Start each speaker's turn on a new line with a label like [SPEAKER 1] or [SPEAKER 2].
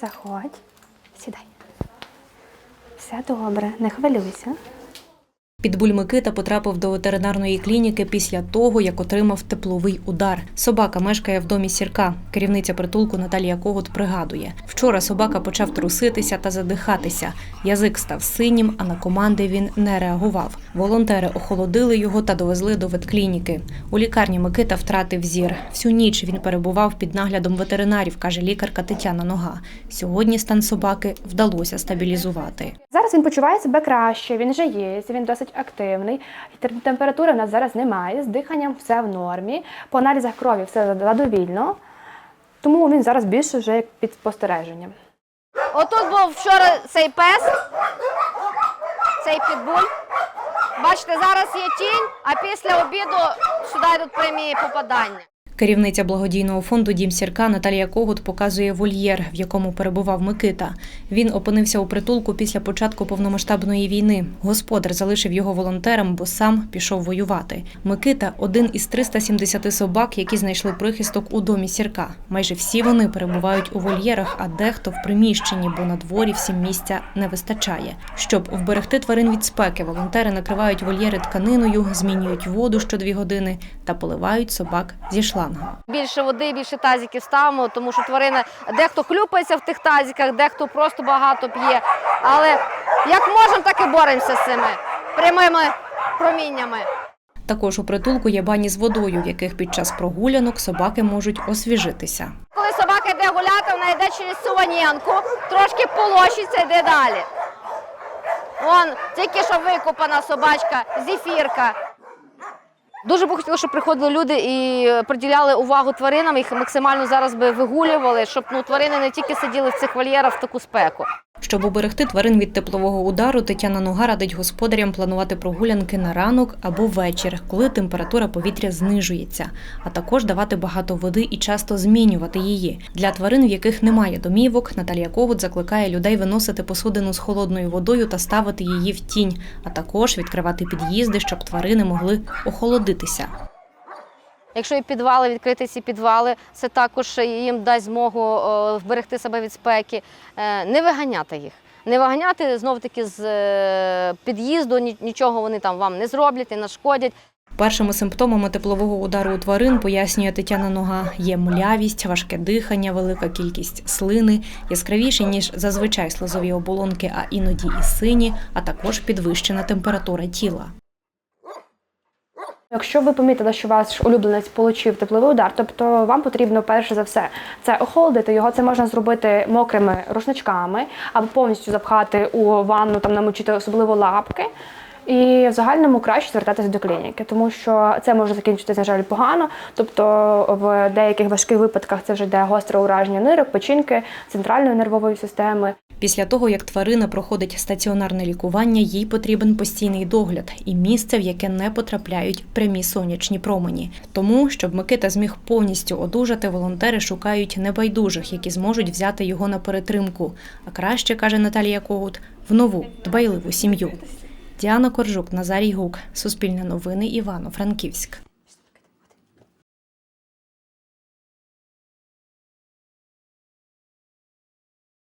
[SPEAKER 1] Заходь, сідай. Все добре, не хвилюйся.
[SPEAKER 2] Підбуль Микита потрапив до ветеринарної клініки після того, як отримав тепловий удар. Собака мешкає в домі сірка. Керівниця притулку Наталія Когут пригадує: вчора собака почав труситися та задихатися. Язик став синім, а на команди він не реагував. Волонтери охолодили його та довезли до ветклініки. У лікарні Микита втратив зір. Всю ніч він перебував під наглядом ветеринарів, каже лікарка Тетяна Нога. Сьогодні стан собаки вдалося стабілізувати.
[SPEAKER 1] Зараз він почуває себе краще, він вже є, він досить активний. Температури в нас зараз немає, з диханням все в нормі. По аналізах крові все задовільно. Тому він зараз більше вже як під спостереженням.
[SPEAKER 3] Отут був вчора цей пес, цей підбуль. Бачите, зараз є тінь, а після обіду сюди йдуть прямі попадання.
[SPEAKER 2] Керівниця благодійного фонду Дім Сірка Наталія Когут показує вольєр, в якому перебував Микита. Він опинився у притулку після початку повномасштабної війни. Господар залишив його волонтерам, бо сам пішов воювати. Микита один із 370 собак, які знайшли прихисток у домі Сірка. Майже всі вони перебувають у вольєрах, а дехто в приміщенні, бо на дворі всім місця не вистачає. Щоб вберегти тварин від спеки, волонтери накривають вольєри тканиною, змінюють воду що дві години та поливають собак зі шланга.
[SPEAKER 3] Більше води, більше тазиків ставимо, тому що тварина дехто хлюпається в тих тазиках, дехто просто багато п'є. Але як можемо, так і боремося з цими прямими проміннями.
[SPEAKER 2] Також у притулку є бані з водою, в яких під час прогулянок собаки можуть освіжитися.
[SPEAKER 3] Коли собака йде гуляти, вона йде через цю ванянку, трошки полощиться, йде далі. Вон, тільки що викопана собачка, зефірка. Дуже б хотіла, щоб приходили люди і приділяли увагу тваринам, їх максимально зараз би вигулювали, щоб ну, тварини не тільки сиділи в цих вольєрах в таку спеку.
[SPEAKER 2] Щоб уберегти тварин від теплового удару, Тетяна Нога радить господарям планувати прогулянки на ранок або вечір, коли температура повітря знижується, а також давати багато води і часто змінювати її. Для тварин, в яких немає домівок, Наталія Когут закликає людей виносити посудину з холодною водою та ставити її в тінь, а також відкривати під'їзди, щоб тварини могли охолодитися.
[SPEAKER 3] Якщо є підвали, відкрити ці підвали, це також їм дасть змогу е, вберегти себе від спеки, Е, не виганяти їх. Не виганяти знов таки з е, під'їзду, нічого вони там вам не зроблять, не нашкодять.
[SPEAKER 2] Першими симптомами теплового удару у тварин, пояснює Тетяна Нога, є млявість, важке дихання, велика кількість слини, яскравіші, ніж зазвичай слизові оболонки, а іноді і сині, а також підвищена температура тіла.
[SPEAKER 1] Якщо ви помітили, що ваш улюбленець отримав тепловий удар, тобто вам потрібно перше за все це охолодити його. Це можна зробити мокрими рушничками або повністю запхати у ванну, там намочити особливо лапки. І в загальному краще звертатися до клініки, тому що це може закінчитися, на жаль, погано. Тобто в деяких важких випадках це вже йде гостре ураження нирок, печінки, центральної нервової системи.
[SPEAKER 2] Після того, як тварина проходить стаціонарне лікування, їй потрібен постійний догляд і місце, в яке не потрапляють прямі сонячні промені. Тому, щоб Микита зміг повністю одужати, волонтери шукають небайдужих, які зможуть взяти його на перетримку. А краще каже Наталія Когут в нову дбайливу сім'ю. Діана Коржук, Назарій Гук, Суспільне новини, Івано-Франківськ.